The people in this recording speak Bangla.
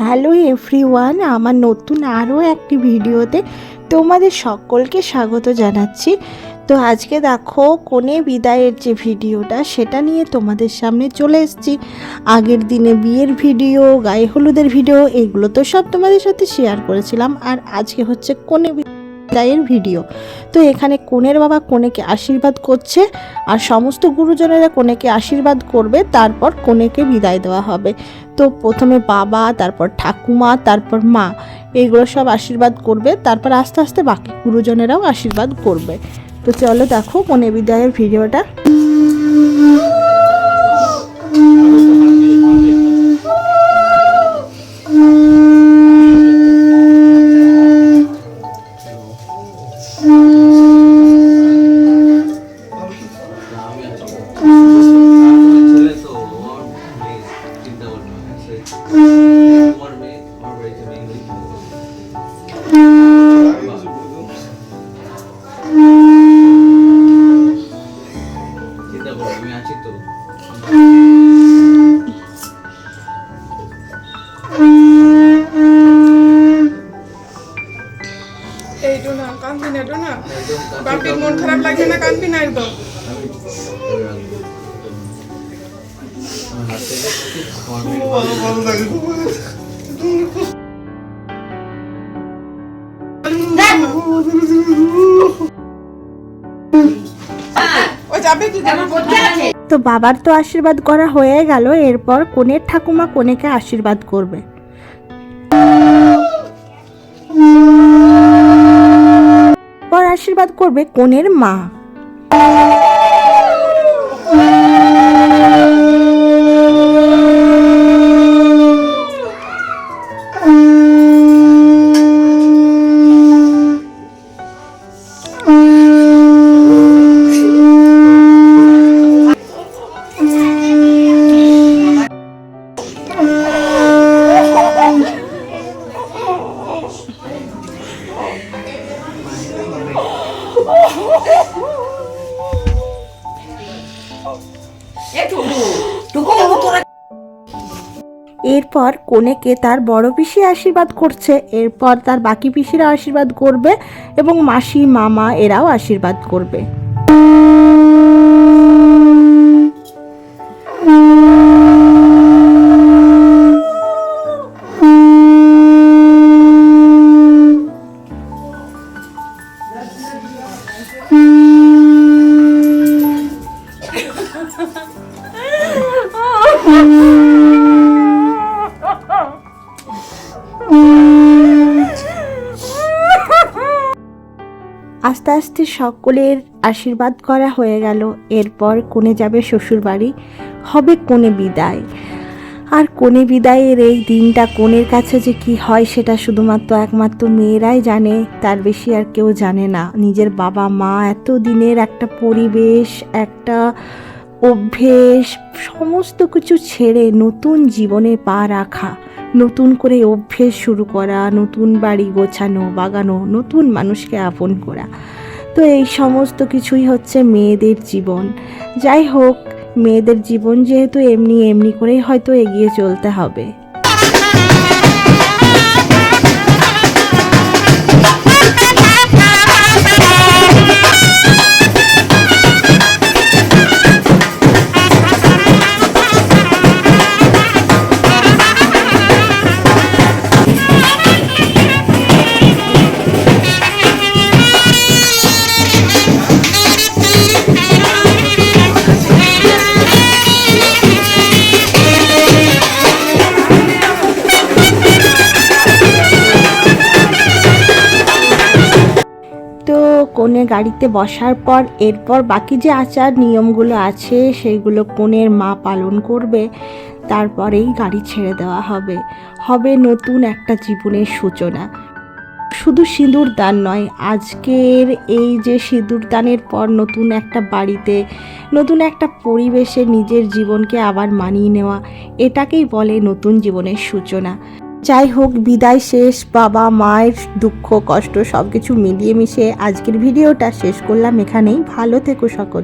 হ্যালো এভরিওয়ান, আমার নতুন আরও একটি ভিডিওতে তোমাদের সকলকে স্বাগত জানাচ্ছি। তো আজকে দেখো কোনে বিদায়ের যে ভিডিওটা, সেটা নিয়ে তোমাদের সামনে চলে এসেছি। আগের দিনে বিয়ের ভিডিও, গায়ে হলুদের ভিডিও, এগুলো তো সব তোমাদের সাথে শেয়ার করেছিলাম। আর আজকে হচ্ছে কোনে বিদায়ের ভিডিও। তো এখানে কনের বাবা কনেকে আশীর্বাদ করছে আর সমস্ত গুরুজনেরা কনেকে আশীর্বাদ করবে, তারপর কনেকে বিদায় দেওয়া হবে। তো প্রথমে বাবা, তারপর ঠাকুমা, তারপর মা এইগুলো সব আশীর্বাদ করবে, তারপর আস্তে আস্তে বাকি গুরুজনেরাও আশীর্বাদ করবে। তো চলো দেখো কনে বিদায়ের ভিডিওটা। না কান্দি না? বাপির মন খারাপ লাগছে না না একদম তো বাবার তো আশীর্বাদ করা হয়ে গেল, এরপর কনের ঠাকুমা কনেকে আশীর্বাদ করবে। আশীর্বাদ করবে কনের মা। এরপর কনেকে তার বড় পিসি আশীর্বাদ করছে, এরপর তার বাকি পিসিরা আশীর্বাদ করবে এবং মাসি, মামা এরাও আশীর্বাদ করবে। আস্তে আস্তে সকলের আশীর্বাদ করা হয়ে গেল। এরপর কোণে যাবে শ্বশুর বাড়ি হবে কোণে বিদায়। আর কোণে বিদায়ের এই দিনটা কোণের কাছে যে কি হয় সেটা শুধুমাত্র একমাত্র মেয়েরাই জানে, তার বেশি আর কেউ জানে না। নিজের বাবা মা এত দিনের একটা পরিবেশ, একটা অভ্যেস, সমস্ত কিছু ছেড়ে নতুন জীবনে পা রাখা, নতুন করে অভ্যেস শুরু করা, নতুন বাড়ি গোছানো, বাগানো, নতুন মানুষকে আপন করা। তো এই সমস্ত কিছুই হচ্ছে মেয়েদের জীবন। যাই হোক, মেয়েদের জীবন যেহেতু এমনি এমনি করেই হয়তো এগিয়ে চলতে হবে। কোণে গাড়িতে বসার পর এরপর বাকি যে আচার নিয়মগুলো আছে, সেইগুলো কোণের মা পালন করবে। তারপরেই গাড়ি ছেড়ে দেওয়া হবে। হবে নতুন একটা জীবনের সূচনা। শুধু সিঁদুর দান নয়, আজকের এই যে সিঁদুর দানের পর নতুন একটা বাড়িতে, নতুন একটা পরিবেশে নিজের জীবনকে আবার মানিয়ে নেওয়া, এটাকেই বলে নতুন জীবনের সূচনা। যাই হোক বিদায় শেষ, বাবা, মায়ের দুঃখ, কষ্ট সব কিছু মিলিয়ে মিশিয়ে আজকের ভিডিওটা শেষ করলাম এখানেই। ভালো থেকো সকল।